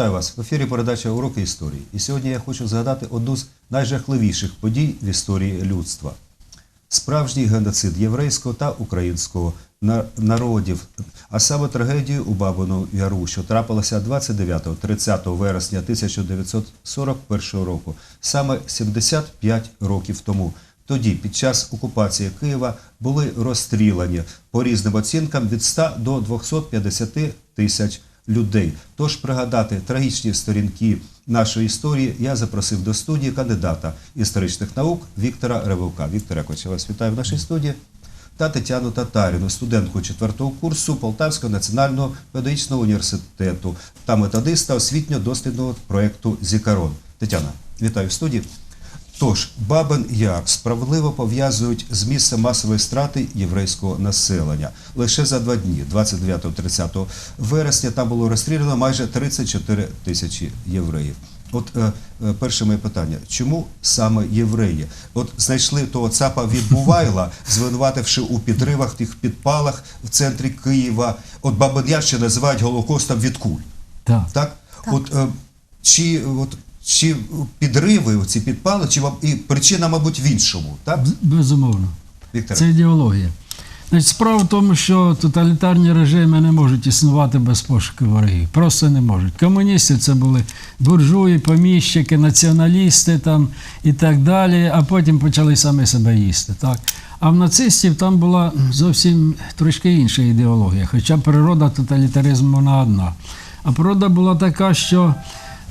Вітаю вас в ефірі передача Уроки історії. І сьогодні я хочу згадати одну з найжахливіших подій в історії людства. Справжній геноцид єврейського та українського народів, а саме трагедію у Бабину Яру, що трапилася 29-30 вересня 1941 року, саме 75 років тому. Тоді, під час окупації Києва, були розстріляні по різним оцінкам від 100 до 250 тисяч людей. Тож пригадати трагічні сторінки нашої історії я запросив до студії кандидата історичних наук Віктора Ревука. Віктор Якович, я вас вітаю в нашій студії. Та Тетяну Татаріну, студентку четвертого курсу Полтавського національного педагогічного університету та методиста освітньо-дослідного проєкту Зікарон. Тетяна, вітаю в студії. Тож, Бабин Яр справедливо пов'язують з місцем масової страти єврейського населення. Лише за два дні, 29-30 вересня, там було розстріляно майже 34 тисячі євреїв. От е, е, перше моє питання: чому саме євреї? От знайшли того цапа від Бувайла, звинувативши у підривах, тих підпалах в центрі Києва. От Бабин Яр ще називають Голокостом від куль. Так. Так? От, е, чи, от, чи підриви, ці підпали, чи маб- і причина, мабуть, в іншому, так? Безумовно. Віктор? Це ідеологія. Значить, справа в тому, що тоталітарні режими не можуть існувати без пошуку ворогів. Просто не можуть. Комуністи це були буржуї, поміщики, націоналісти там і так далі, а потім почали самі себе їсти. Так? А в нацистів там була зовсім трошки інша ідеологія, хоча природа тоталітаризму вона одна. А природа була така, що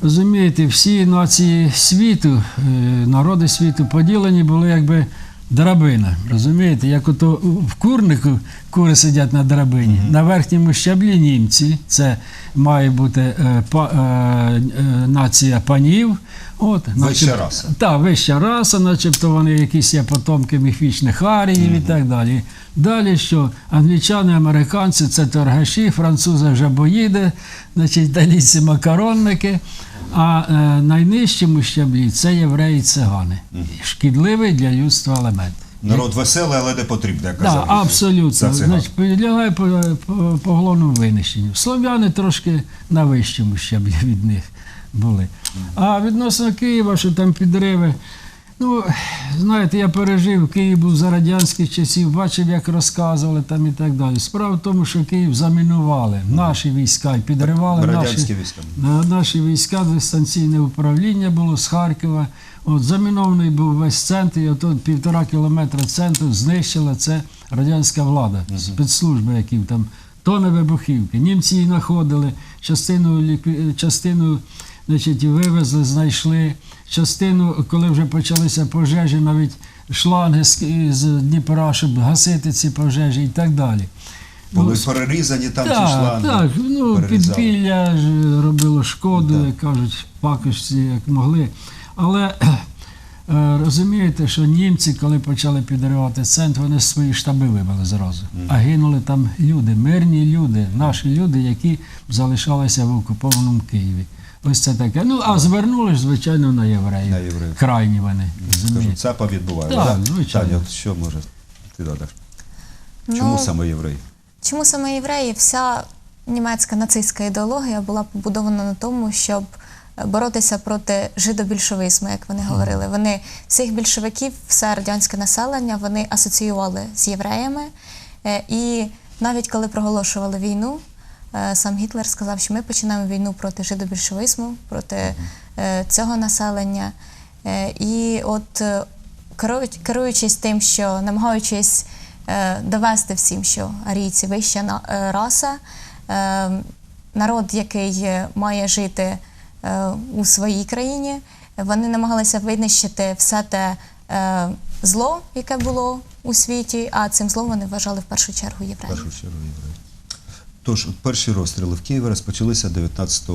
розумієте, всі нації світу, е, народи світу поділені були якби драбина. Розумієте, як ото в курнику кури сидять на драбині. На верхньому щаблі німці, це має бути е, па, е, е, нація панів. От, Вища раса. Так, вища раса, начебто вони якісь є потомки міфічних аріїв і так далі. Далі що англічани, американці це торгаші, французи вже боїди, значить, італійці макаронники. А е, найнижчому щаблі це євреї цигани. Шкідливий для людства елемент. Народ веселий, але не потрібний, як казав. Віктор. абсолютно. Значить, підлягає по, по, по головному винищенню. Слов'яни трошки на вищому щаблі від них були. А відносно Києва, що там підриви. Ну, знаєте, я пережив, Київ був за радянських часів, бачив, як розказували там і так далі. Справа в тому, що Київ замінували наші війська і підривали наші, війська. наші війська, дистанційне управління було з Харкова. От замінований був весь центр, і от півтора кілометра центру знищила це радянська влада, спецслужби, які там тони вибухівки. Німці її знаходили, частину, частину значить, вивезли, знайшли. Частину, коли вже почалися пожежі, навіть шланги з, з Дніпра, щоб гасити ці пожежі і так далі. Були Ну, перерізані там ці так, шланги. так, ну, перерізали. підпілля ж робило шкоду, Да. як кажуть, пакості, як могли. Але е, розумієте, що німці, коли почали підривати центр, вони свої штаби вивели зразу. А гинули там люди, мирні люди, наші люди, які залишалися в окупованому Києві. Ось це таке. Ну, а звернули ж, звичайно, на євреїв. На євреїв. Крайні вони. Скажу, розумієте. цапа відбуває. Так, звичайно. Таня, що може ти додаш? Чому Ну, саме євреї? Чому саме євреї? Вся німецька нацистська ідеологія була побудована на тому, щоб е, боротися проти жидобільшовизму, як вони говорили. Вони всіх більшовиків, все радянське населення, вони асоціювали з євреями. Е, І навіть коли проголошували війну, сам Гітлер сказав, що ми починаємо війну проти жидобільшовизму, проти е, цього населення. Е, І от е, керуючись тим, що намагаючись е, довести всім, що арійці вища е, раса, е, народ, який е, має жити е, у своїй країні, вони намагалися винищити все те е, зло, яке було у світі, а цим злом вони вважали в першу чергу євреїв. Тож, перші розстріли в Києві розпочалися 19 е,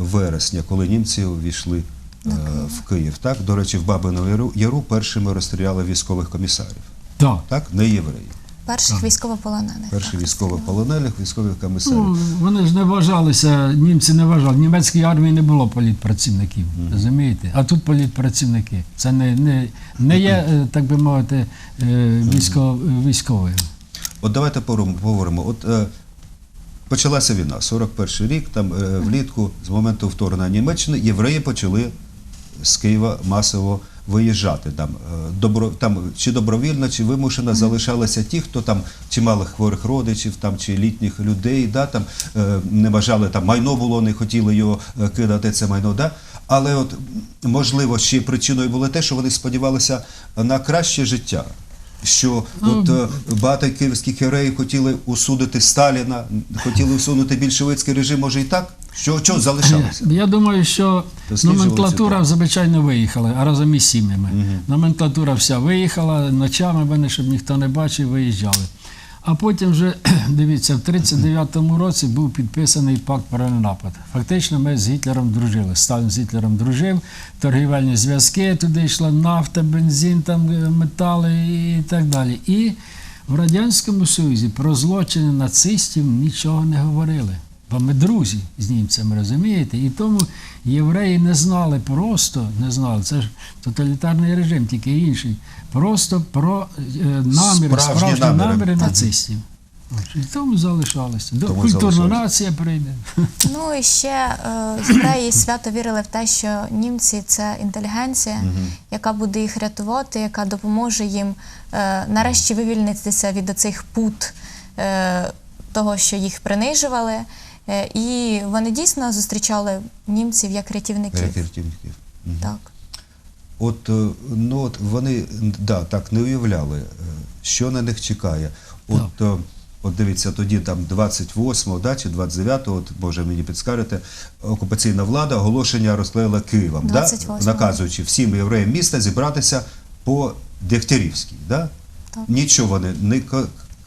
вересня, коли німці увійшли е, в Київ. Так, до речі, в Бабину Яру, Яру першими розстріляли військових комісарів. Так. Так, не євреї. Перших військовополонених. Перші так, військовополонених, військових комісарів. Ну, вони ж не вважалися, німці не вважали. В німецькій армії не було політпрацівників, розумієте? А тут політпрацівники. Це не, не, не є, е, так би мовити, е, військо, військовим. От давайте поговоримо. От е, почалася війна, 41 рік, там е, влітку, з моменту вторгнення Німеччини, євреї почали з Києва масово виїжджати. Там, е, добро, там чи добровільно, чи вимушено залишалися ті, хто там чи мали хворих родичів, там, чи літніх людей, да, там, е, не бажали, там майно було, не хотіли його кидати, це майно. Да? Але от, можливо, ще причиною було те, що вони сподівалися на краще життя. Що от е, багато київських євреїв хотіли усудити Сталіна, хотіли усунути більшовицький режим, може і так? Що, що залишалося? Я думаю, що Досліджували номенклатура, звичайно, виїхала, а разом із сім'ями. Номенклатура вся виїхала, ночами вони, щоб ніхто не бачив, виїжджали. А потім вже, дивіться, в 39-му році був підписаний пакт про напад. Фактично ми з Гітлером дружили. Сталін з Гітлером дружив, торгівельні зв'язки, туди йшла нафта, бензин, там, е, метали і так далі. І в Радянському Союзі про злочини нацистів нічого не говорили. Бо ми друзі з німцями, розумієте? І тому євреї не знали просто, не знали, це ж тоталітарний режим, тільки інший. Просто про е, наміри, Справжні справжні, наміри. наміри, нацистів. І тому залишалося. До- Тому Культурна залишалося. нація прийде. Ну і ще е, євреї свято вірили в те, що німці це інтелігенція, яка буде їх рятувати, яка допоможе їм е, нарешті вивільнитися від оцих пут е, того, що їх принижували. Е, і вони дійсно зустрічали німців як рятівників. Рятівників. Мгм. Так. От, е, ну, от вони да, так не уявляли, е, що на них чекає. От, е, от дивіться, тоді там 28-го да, чи 29-го, от, може мені підскажете, окупаційна влада оголошення розклеїла Києвом, да, наказуючи всім євреям міста зібратися по Дегтярівській. Да? Так. Нічого вони не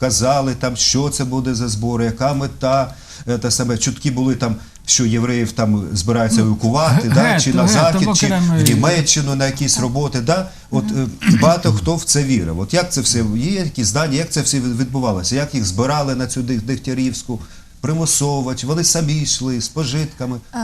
казали, там, що це буде за збори, яка мета. Е, Те саме чутки були там, що євреїв там збираються евакувати, ге- да, чи на захід, чи в Німеччину на якісь роботи. Да? От е, багато хто в це вірив. От як це все є якісь дані, як це все відбувалося? Як їх збирали на цю Дегтярівську? Примусово, чи вони самі йшли з пожитками? Е,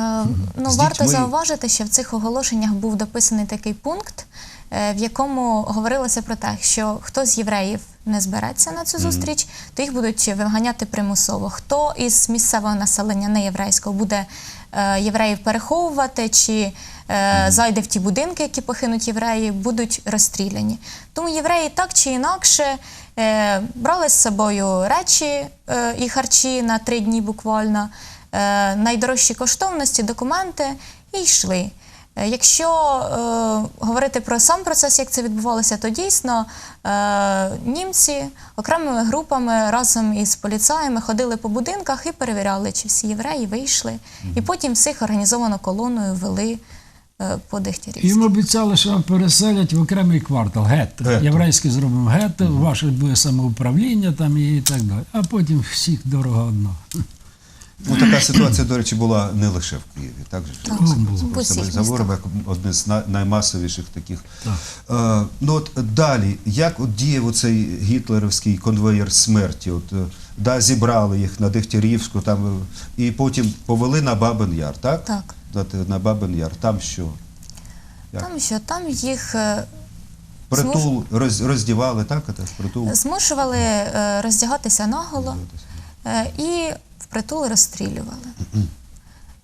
ну, З варто дітьми. зауважити, що в цих оголошеннях був дописаний такий пункт, в якому говорилося про те, що хто з євреїв не збереться на цю зустріч, то їх будуть виганяти примусово. Хто із місцевого населення не єврейського буде е, євреїв переховувати чи е, зайде в ті будинки, які покинуть євреї, будуть розстріляні. Тому євреї так чи інакше е, брали з собою речі е, і харчі на три дні буквально, е, найдорожчі коштовності, документи і йшли. Е, Якщо е, говорити про сам процес, як це відбувалося, то дійсно е, німці окремими групами разом із поліцаями ходили по будинках і перевіряли, чи всі євреї вийшли. І потім всіх організовано колоною вели е, по Дегтярівській. Їм обіцяли, що переселять в окремий квартал, гетто. Гетто. Єврейське зробимо гетто, ваше буде самоуправління там і так далі. А потім всіх дорога одна. Ну, така ситуація, до речі, була не лише в Києві. Так же? Так, Це просто ми говоримо як одне з наймасовіших таких. Так. Е, ну от далі, як от діяв оцей гітлерівський конвеєр смерті? От, е, да, зібрали їх на Дегтярівську, там, е, і потім повели на Бабин Яр, так? Так. На, Бабин Яр. Там що? Як? Там що там їх е, Притул роз, роздівали, так? Притул. змушували роздягатися наголо і впритул розстрілювали.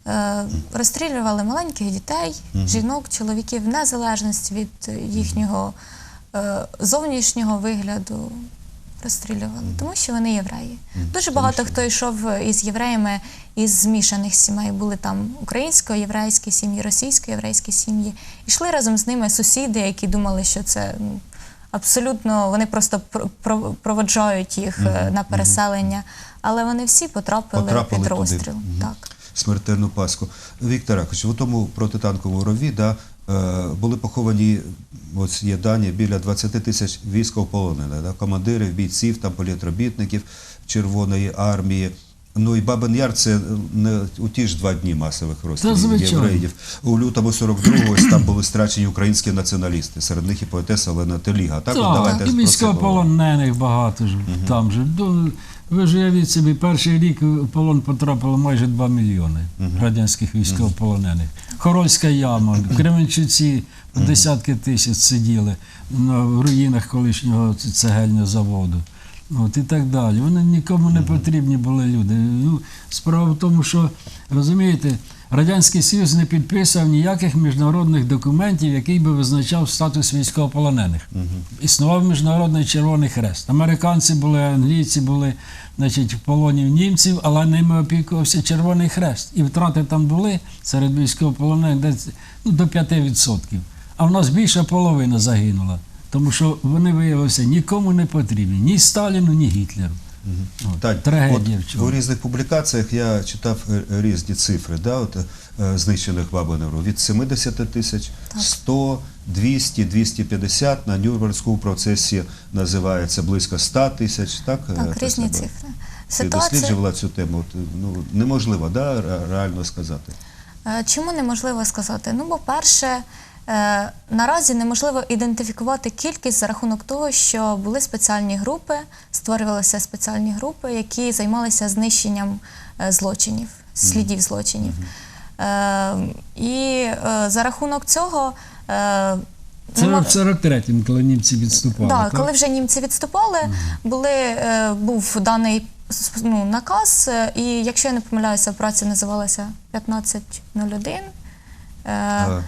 Е, Розстрілювали маленьких дітей, жінок, чоловіків, в незалежності від е, їхнього е, зовнішнього вигляду. Розстрілювали, тому що вони євреї. Дуже багато хто йшов із євреями із змішаних сімей. Були там українсько-єврейські сім'ї, російсько-єврейські сім'ї. Ішли разом з ними сусіди, які думали, що це абсолютно вони просто про- про- проводжають їх е, на переселення. Але вони всі потрапили, Потрапили під розстріл. Туди. Так. Смертельну паску. Віктор Якович, в тому протитанковому рові да, е, були поховані, ось є дані, біля 20 тисяч військовополонених, да, командирів, бійців, там, політробітників Червоної армії. Ну і Бабин Яр це не у ті ж два дні масових розстрілів євреїв. У лютому 42-го там були страчені українські націоналісти, серед них і поетеса Олена Теліга. Так, от давайте Так, військовополонених багато ж там же. Ви ж уявіть собі, перший рік в полон потрапило майже 2 мільйони радянських військовополонених. Хорольська яма, Кременчуці десятки тисяч сиділи в руїнах колишнього цегельного заводу. От і так далі. Вони нікому не потрібні були люди. Ну, справа в тому, що розумієте, Радянський Союз не підписав ніяких міжнародних документів, який би визначав статус військовополонених. Існував Міжнародний Червоний Хрест. Американці були, англійці були значить, в полоні німців, але ними опікувався Червоний Хрест. І втрати там були серед військовополонених десь ну, до 5%. А в нас більша половина загинула. Тому що вони виявилися нікому не потрібні, ні Сталіну, ні Гітлеру. От, Тань, трагедія от в у різних публікаціях я читав е, різні цифри да, от, е, знищених бабинеру. Від 70 тисяч, 100, 200, 250, на Нюрнберзькому процесі називається близько 100 тисяч. Так, е, Так, різні цифри. Ти досліджувала цю тему. От, ну, неможливо да, реально сказати. Чому неможливо сказати? Ну, по-перше, наразі неможливо ідентифікувати кількість за рахунок того, що були спеціальні групи, створювалися спеціальні групи, які займалися знищенням е, злочинів, слідів злочинів. Е, І е, за рахунок цього. е, Це в 43-му, коли німці відступали. Так? коли вже німці відступали, були, е, був даний ну, наказ, е, і якщо я не помиляюся, операція називалася 1501. Е, е,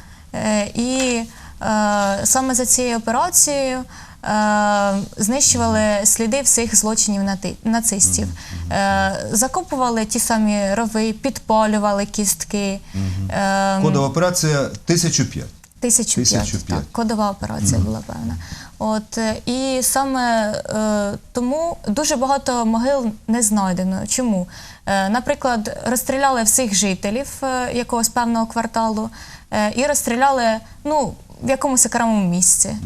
і е, саме за цією операцією е, знищували сліди всіх злочинів нацистів. Е, закопували ті самі рови, підпалювали кістки. Е, Кодова операція 1005. 1005, 1005. так, кодова операція була певна. От е, і саме е, тому дуже багато могил не знайдено. Чому? Е, наприклад, розстріляли всіх жителів е, якогось певного кварталу е, і розстріляли ну, в якомусь окремому місці.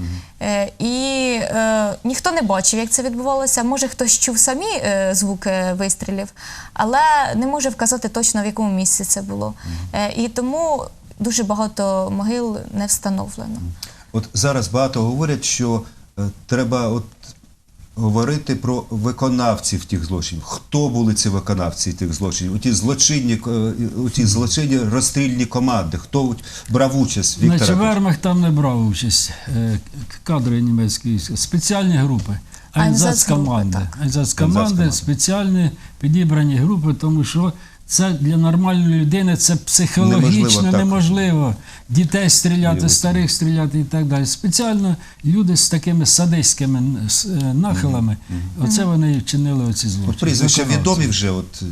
Е, і е, ніхто не бачив, як це відбувалося. Може, хтось чув самі е, звуки вистрілів, але не може вказати точно в якому місці це було. Е, і тому дуже багато могил не встановлено. От зараз багато говорять, що е, треба от говорити про виконавців тих злочинів. Хто були ці виконавці тих злочинів? У ті злочинні, е, у ті злочинні розстрільні команди. Хто брав участь Віктор? Значить, Анатолійович? Вермах там не брав участь. Е, Кадри німецькі спеціальні групи. Айнзацкоманди, Айнзацкоманди. спеціальні підібрані групи, тому що це для нормальної людини це психологічно Неможливо неможливо. Дітей стріляти, старих стріляти і так далі. Спеціально люди з такими садистськими с- е, нахилами, оце вони і вчинили оці злочини. От прізвища відомі вже, от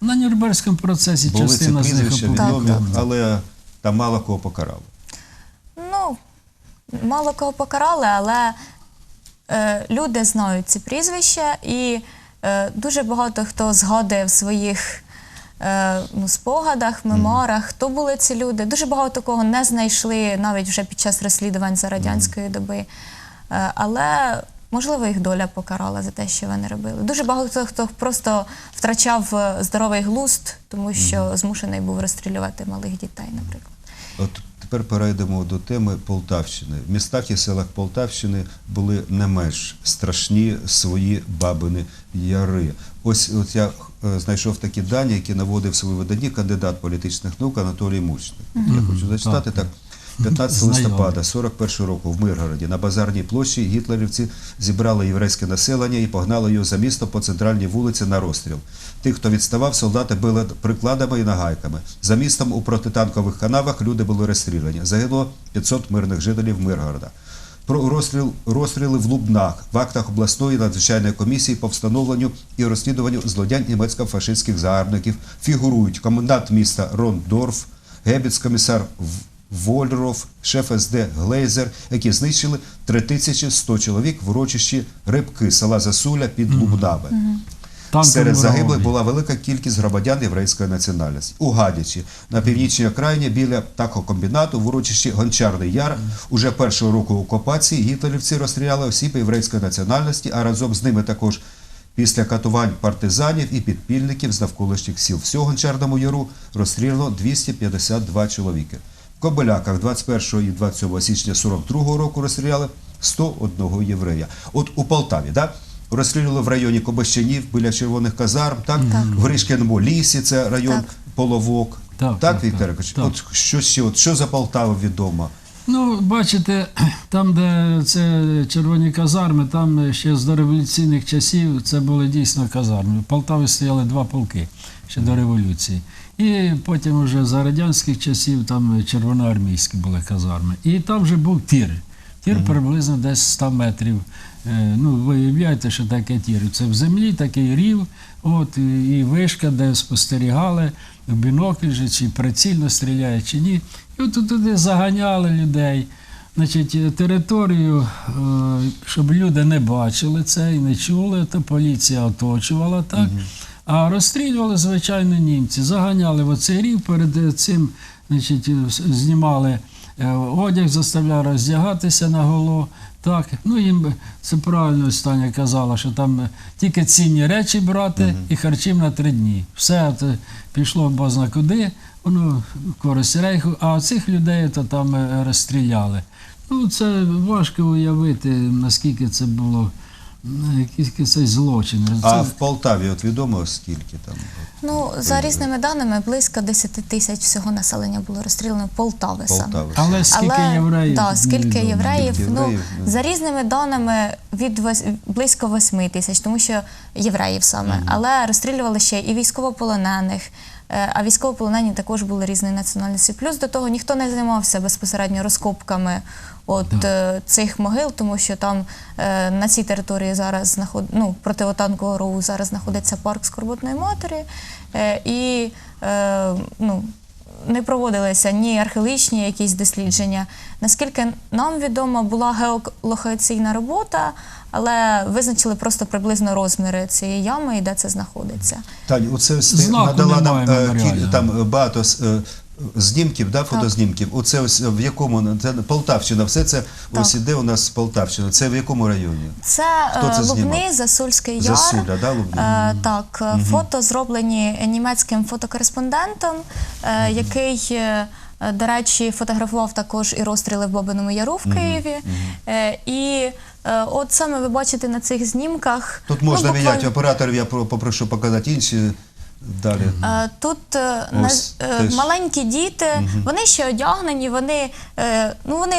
На Нюрнберзькому процесі були ці частина з них відомі, але там мало кого покарали. Ну, мало кого покарали, але е, люди знають ці прізвища, і е, дуже багато хто згадує в своїх е, ну, спогадах, мемуарах, хто були ці люди. Дуже багато кого не знайшли навіть вже під час розслідувань за радянської доби. Е, але можливо їх доля покарала за те, що вони робили. Дуже багато хто просто втрачав е, здоровий глузд, тому що змушений був розстрілювати малих дітей, наприклад. От тепер перейдемо до теми Полтавщини. В містах і селах Полтавщини були не менш страшні свої бабини яри. Ось от я е, знайшов такі дані, які наводив в своєму виданні кандидат політичних наук Анатолій Мучник. Я хочу зачитати так. 15 Знайомий. листопада 41 року в Миргороді на базарній площі гітлерівці зібрали єврейське населення і погнали його за місто по центральній вулиці на розстріл. Тих, хто відставав, солдати били прикладами і нагайками. За містом у протитанкових канавах люди були розстріляні. Загинуло 500 мирних жителів Миргорода. Про розстріл розстріли в Лубнах в актах обласної надзвичайної комісії по встановленню і розслідуванню злодянь німецько-фашистських загарбників фігурують комендант міста Рондорф, гебіц-комісар Вольров, шеф СД Глейзер, які знищили 3100 чоловік в урочищі Рибки села Засуля під. Танкові Серед загиблих була велика кількість громадян єврейської національності. У Гадячі на північній окраїні біля такокомбінату в урочищі Гончарний Яр уже першого року окупації гітлерівці розстріляли осіб єврейської національності, а разом з ними також після катувань партизанів і підпільників з навколишніх сіл. Всього Гончарному Яру розстріляно 252 чоловіки. В Кобиляках 21 і 27 січня 42 року розстріляли 101 єврея. От у Полтаві, да? Розстрілювали в районі Кобащанів біля червоних казарм, так? В Гришкіному лісі, це район Так. Половок. Так, Так, так, Віктор так, так. От що ще, от що за Полтаву відомо? Ну, бачите, там, де це червоні казарми, там ще з дореволюційних часів це були дійсно казарми. В Полтаві стояли два полки ще до революції. І потім вже за радянських часів там червоноармійські були казарми. І там вже був тір. Тір приблизно десь 100 метрів. Е, Ну, ви уявляєте, що таке тір. Це в землі такий рів, от, і вишка, де спостерігали, в бінокль же, чи прицільно стріляє, чи ні. І от туди заганяли людей. Значить, територію, е, щоб люди не бачили це і не чули, то поліція оточувала так. А розстрілювали, звичайно, німці. Заганяли в оцей рів перед цим, значить, е, знімали е, одяг, заставляли роздягатися на голо. Так, ну їм це правильно Таня казала, що там е, тільки цінні речі брати і харчів на три дні. Все от, е, пішло бозна куди, воно користь рейху, а цих людей то там розстріляли. Ну, це важко уявити, наскільки це було, м, який це злочин. А в Полтаві от відомо скільки там? Ну, за різними даними, близько 10 тисяч всього населення було розстріляно Полтави саме. Але скільки Але, євреїв? Да, скільки невідомо. євреїв, Скільки ну, євреїв, ну. за різними даними від вось- близько 8 тисяч, тому що євреїв саме. Але розстрілювали ще і військовополонених. е, А військовополонені також були різної національності. Плюс до того ніхто не займався безпосередньо розкопками от е, цих могил, тому що там е, на цій території зараз знаход... ну, противотанкового рову зараз знаходиться парк скорботної матері. Е, І е, ну, не проводилися ні археологічні якісь дослідження. Наскільки нам відомо, була геолокаційна робота, але визначили просто приблизно розміри цієї ями і де це знаходиться. Тань, оце Знаку надала нам е, там багато знімків, да, фотознімків. Оце ось в якому це Полтавщина, все це ось іде у нас Полтавщина. Це в якому районі? Це, Хто це е. Лубни, Засульський яр. Засуля, да, Лубни? Е, так, е, фото зроблені німецьким фотокореспондентом, е, який, е, е, до речі, фотографував також і розстріли в Бабиному Яру в Києві. Е, І е, от саме ви бачите на цих знімках. Тут ну, можна буквально- міняти операторів, я про- попрошу показати інші далі. Е, Тут е, Ось, е, теж. маленькі діти, вони ще одягнені, вони, ну вони.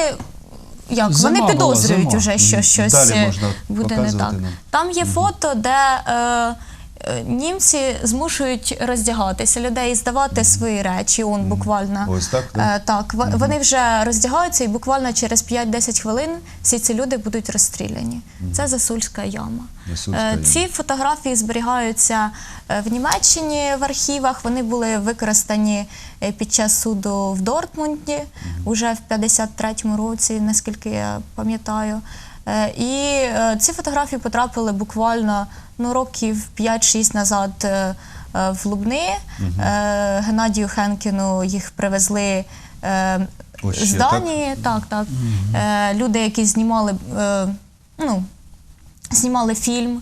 Як Зима вони підозрюють була, уже, що щось Далі можна буде не так. нам. Там є фото, де е, німці змушують роздягатися людей, здавати свої речі. Он буквально Ось так, да? Е, так. Вони вже роздягаються, і буквально через 5-10 хвилин всі ці люди будуть розстріляні. Це Засульська яма. Засульська Е, яма. Ці фотографії зберігаються е, в Німеччині в архівах. Вони були використані е, під час суду в Дортмунді уже в 53-му році, наскільки я пам'ятаю. Е, І е, ці фотографії потрапили буквально ну, років 5-6 назад е, е, в Лубни. Е, Геннадію Хенкіну їх привезли. е, Ось З ще, так? Данії, так, так. Е, люди, які знімали, е, ну, знімали фільм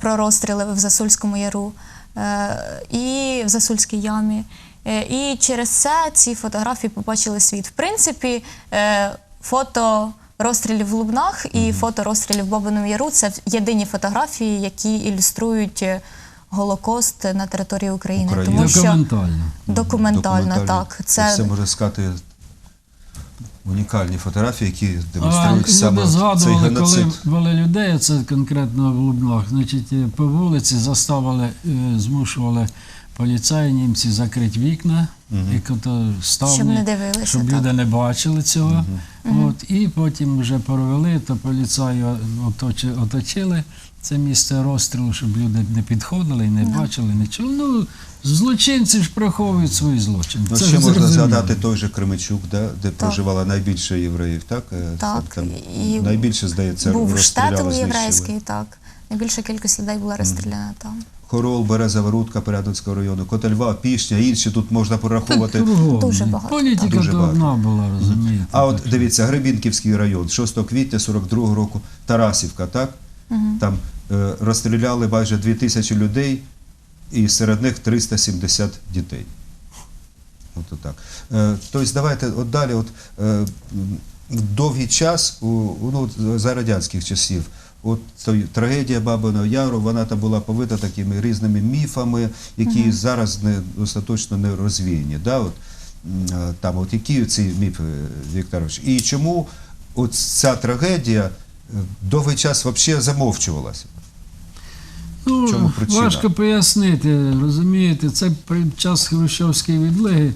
про розстріли в Засульському яру е, і в Засульській ямі. Е, І через це ці фотографії побачили світ. В принципі, е, фото розстрілів в Лубнах і фото розстрілів в Бабиному Яру це єдині фотографії, які ілюструють е, Голокост на території України. України. Тому що Документально. документально, так. Це Це можна сказати. Унікальні фотографії, які А демонструють саме люди цей згадували, коли геноцид. були людей, це конкретно в Лубнах, значить, е, по вулиці заставили, е, змушували поліцаї німці закрити вікна, і ставні, Щоб не дивилися, щоб так. люди не бачили цього. От, і потім вже провели, то поліцаї оточили це місце розстрілу, щоб люди не підходили і не бачили, не чули. Ну, злочинці ж приховують свої злочини. Ну, Це ще можна зрозуміло. згадати той же Кременчук, да, де проживало найбільше євреїв, так? Е, Так, Там і найбільше, здається, був знищили. єврейський, так. Найбільша кількість людей була розстріляна там. Хорол, Березова Рудка, Порядницького району, Котельва, Пішня, інші тут можна пораховувати. Кругом. Дуже багато, Політика Дуже багато. одна була, розумієте. А от дивіться, Гребінківський район, 6 квітня 42 року, Тарасівка, так? Там е, розстріляли майже 2 тисячі людей, і серед них 370 дітей. От так. Е, тобто давайте от далі, от, е, довгий час, у, ну, за радянських часів, от трагедія Бабиного Яру, вона там була повита такими різними міфами, які зараз не остаточно не розвіяні. Да? От, е, там, от які ці міфи, Вікторович, і чому от ця трагедія е, довгий час взагалі замовчувалася? Ну, чому причина? важко пояснити, розумієте, це при час Хрущовської відлиги.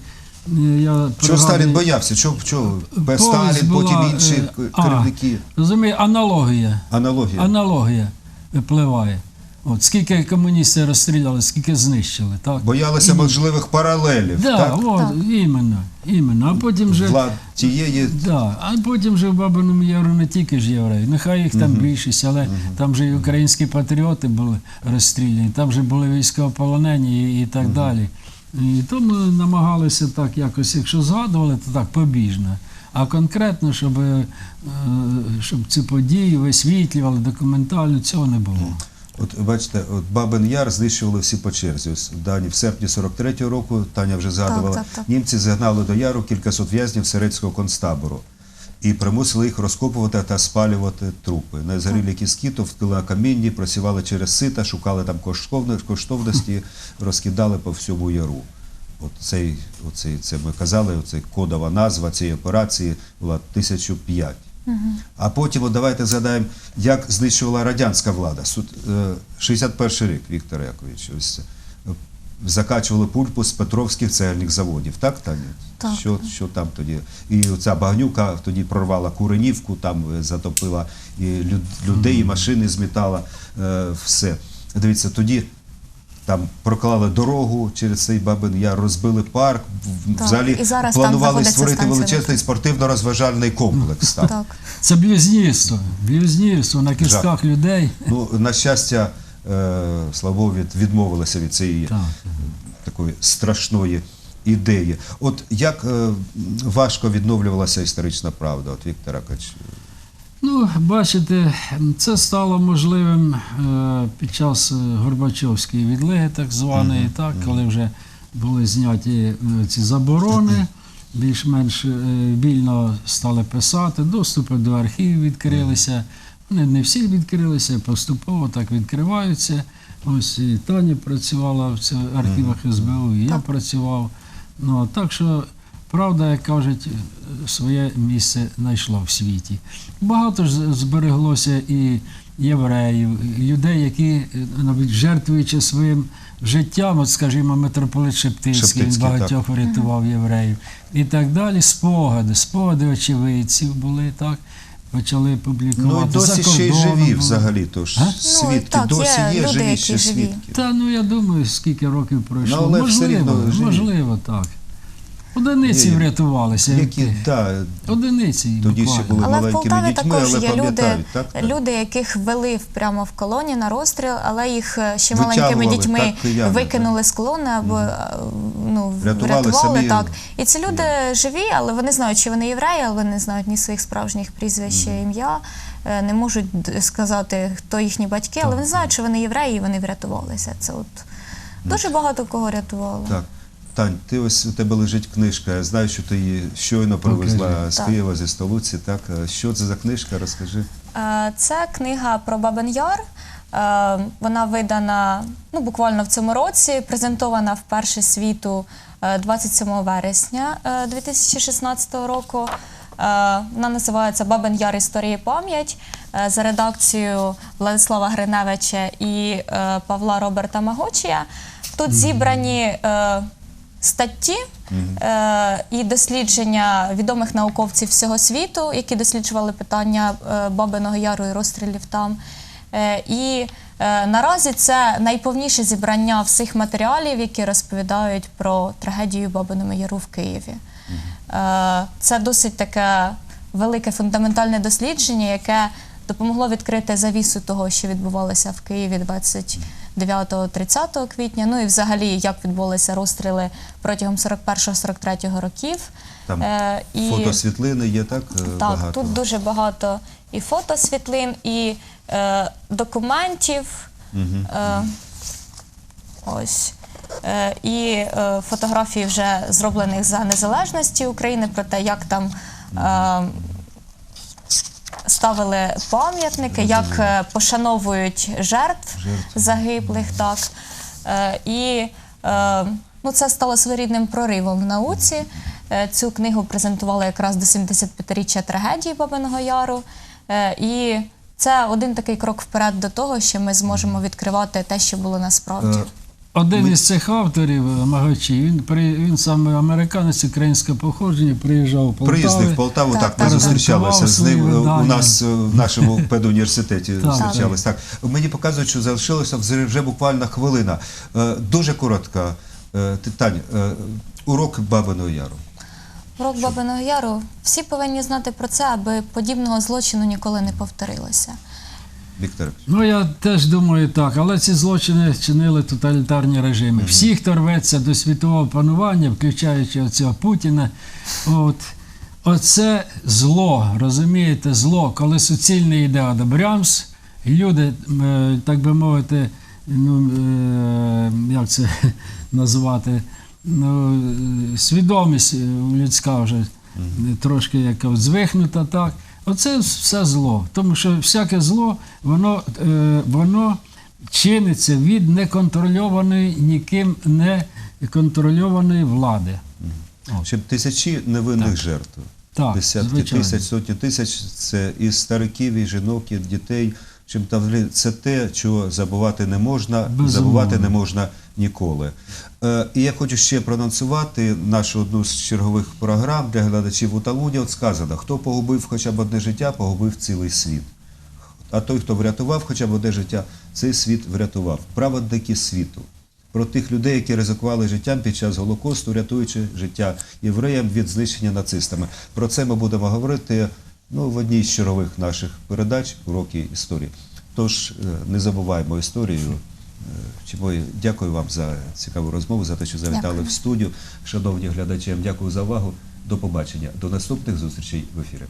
Я Чого Сталін боявся? Чого, чого? Повість Сталін, була, потім інші е, а, керівники. Розумієте, аналогія. Аналогія. Аналогія випливає. От, скільки комуністів розстріляли, скільки знищили. Так? Боялися можливих паралелів. Да, так? от, Так. іменно, іменно. А потім вже. Влад тієї Да, а потім вже в Бабиному Яру не тільки ж євреї, нехай їх там більшість, але там же і українські патріоти були розстріляні, там же були військовополонені і, і так далі. І тому намагалися так якось, якщо згадували, то так побіжно. А конкретно, щоб, е, щоб ці події висвітлювали документально, цього не було. От бачите, от Бабин Яр знищували всі по черзі. Ось Дані в серпні 43-го року, Таня вже згадувала, так, так. німці загнали до яру кількасот в'язнів Середського концтабору і примусили їх розкопувати та спалювати трупи. Найзагорілі кістки товкли на камінні, просівали через сита, шукали там коштовності, розкидали по всьому яру. От цей, оцей, це ми казали, оцей кодова назва цієї операції була 1005. А потім от давайте згадаємо, як знищувала радянська влада. Суд, е, 61 рік, Віктор Якович, ось це. Закачували пульпу з Петровських цегельних заводів, так, Таня? Так. Що, що там тоді? І ця багнюка тоді прорвала Куренівку, там е, затопила і люд- людей, і машини змітала, е, все. Дивіться, тоді там проклали дорогу через цей Бабин Яр, розбили парк, Так, взагалі і зараз планували створити величезний спортивно-розважальний комплекс. Так. Це блюзнірство, блюзнірство на кістках людей. Ну, на щастя, е, слава Богу, від, цієї Так. такої страшної ідеї. От як е, важко відновлювалася історична правда, от Віктор Акач. Ну, бачите, це стало можливим е, під час Горбачовської відлиги, так званої, так, коли вже були зняті ці заборони, більш-менш вільно стали писати, доступи до архівів відкрилися. Вони не всі відкрилися, поступово так відкриваються. Ось і Таня працювала в цих архівах СБУ, і я працював. Ну, так що правда, як кажуть, своє місце знайшла в світі. Багато ж збереглося і євреїв, і людей, які навіть жертвуючи своїм життям, от скажімо, митрополит Шептицький, він Шептицький, багатьох врятував євреїв. І так далі. Спогади, спогади очевидців були так. Почали публікувати. Ну і досі За ще й кордоном живі були. взагалі, тож А? свідки. так, досі є є, люди, живі які ще живі. свідки. Та ну я думаю, скільки років пройшло. Ну, але все можливо, рівно живі. можливо, так. Одиниці Є, є. врятувалися. Які, да, Одиниці. Тоді ще буквально. були Але в маленькими Полтаві дітьми, також але є люди, пам'ятають, так? так? люди, яких ввели в- прямо в колоні на розстріл, але їх е, ще Витягували, маленькими дітьми так, кияни, викинули з колони або е, ну, Врятували врятували. самі. так. І ці люди живі, але вони знають, чи вони євреї, але вони не знають ні своїх справжніх прізвищ, і ім'я. е, Не можуть сказати, хто їхні батьки, але вони знають, що вони євреї, і вони врятувалися. Це от дуже багато кого рятувало. Так. Тань, ти ось у тебе лежить книжка. Я знаю, що ти її щойно привезла з Так. Києва зі столиці. Так, Е, що це за книжка? Розкажи. Е, Це книга про Бабин Яр. Е, Вона видана ну, буквально в цьому році, презентована вперше світу е, 27 вересня е, 2016 року. Е, Вона називається Бабин Яр Історія і пам'ять за редакцією Владислава Гриневича і Павла Роберта Магочія. Тут зібрані статті і дослідження відомих науковців всього світу, які досліджували питання Бабиного Яру і розстрілів там. Е, і е, наразі це найповніше зібрання всіх матеріалів, які розповідають про трагедію Бабиному Яру в Києві. Е, це досить таке велике фундаментальне дослідження, яке допомогло відкрити завісу того, що відбувалося в Києві 29-30 квітня. Ну і взагалі, як відбулися розстріли протягом 41-43 років. Там Е, і- фотосвітлини є, так? так, багато? тут дуже багато і фотосвітлин, і е, документів. Е, ось. Е, і е, фотографії вже зроблених за незалежності України про те, як там е, ставили пам'ятники, як е, пошановують жертв загиблих. Так. Е, і е, ну, це стало своєрідним проривом в науці. Цю книгу презентували якраз до 75-річчя трагедії Бабиного Яру. І це один такий крок вперед до того, що ми зможемо відкривати те, що було насправді. Е, Один із цих авторів, е, Магачі, він, при, він саме американець українського походження, приїжджав у Полтаву. Приїздив в Полтаву, так, Так, ми так, так. зустрічалися з ним у нас е, в нашому педуніверситеті Так. Так. Мені показують, що залишилося вже вже буквально хвилина. Дуже коротка. Тань, урок Бабиного Яру. Урок Бабиного Яру. Всі повинні знати про це, аби подібного злочину ніколи не повторилося. Віктор. Ну, я теж думаю так, але ці злочини чинили тоталітарні режими. Всі, хто рветься до світового панування, включаючи оцього Путіна, от, оце зло, розумієте, зло, коли суцільний йде одобрямс, люди, е, так би мовити, ну, е, як це назвати, ну, свідомість е, людська вже трошки як звихнута, так. Оце все зло. Тому що всяке зло, воно, е, воно чиниться від неконтрольованої, ніким не контрольованої влади. Щоб тисячі невинних жертв. Так, Десятки звичайно. тисяч, сотні тисяч це і стариків, і жінок, і дітей. Чим там це те, чого забувати не можна, Безумовно. забувати не можна ніколи. Е, і я хочу ще проанонсувати нашу одну з чергових програм для глядачів у Талмуді. От сказано, хто погубив хоча б одне життя, погубив цілий світ. А той, хто врятував хоча б одне життя, цей світ врятував. Праведники світу. Про тих людей, які ризикували життям під час Голокосту, рятуючи життя євреям від знищення нацистами. Про це ми будемо говорити ну, в одній з чергових наших передач уроки історії. Тож е, не забуваємо історію. Е, дякую вам за цікаву розмову, за те, що завітали Дякую. в студію. Шановні глядачі, дякую за увагу. До побачення. До наступних зустрічей в ефірі.